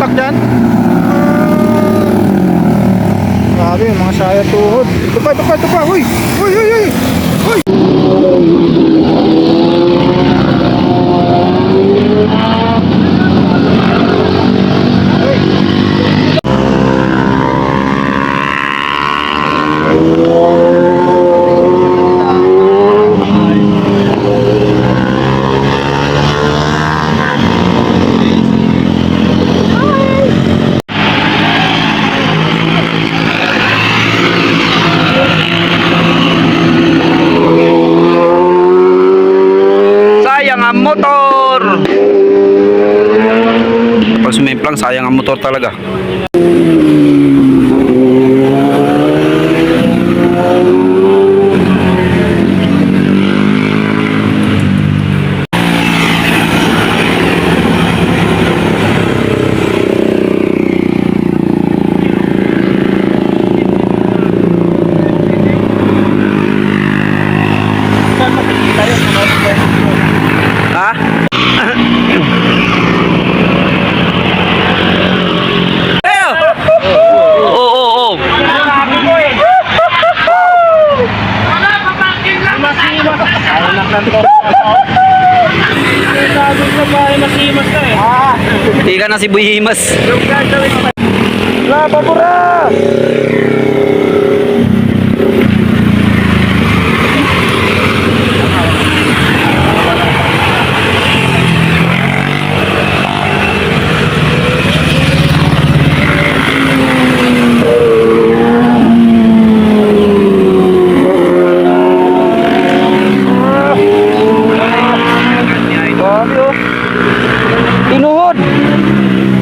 utak dyan? Grabe, yung mga saya tuhod. Ito pa, ito pa, ito pa. Uy! Uy, motor! Pag sumimplang, sayang ang motor talaga. Oo. Hindi ka na si Buhimas. Lababura! Grabe oh. Tinuhod!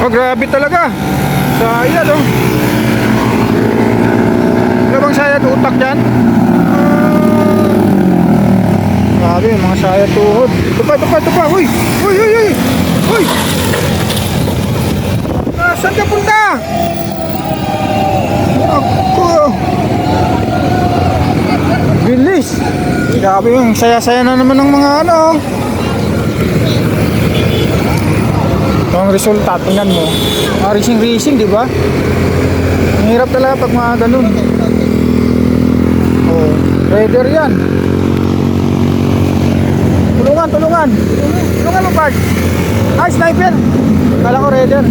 Oh, grabe talaga. Sayad, oh. Ano bang sayad utak dyan? Grabe, mga sayad tuhod. Ito pa, ito pa, ito pa. Uy! Uy, uy, uy! Uy! Ah, saan ka punta? Ako. Bilis. Grabe yung saya-saya na naman ng mga ano. Ang resulta, tingnan mo. Mga racing-racing, di ba? Ang hirap talaga pag mga ganun. Oh, rider yan. Tulungan, tulungan. Tulungan mo, Bart. Ay, sniper. Kala ko rider.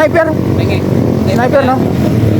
Sniper? Sniper, no?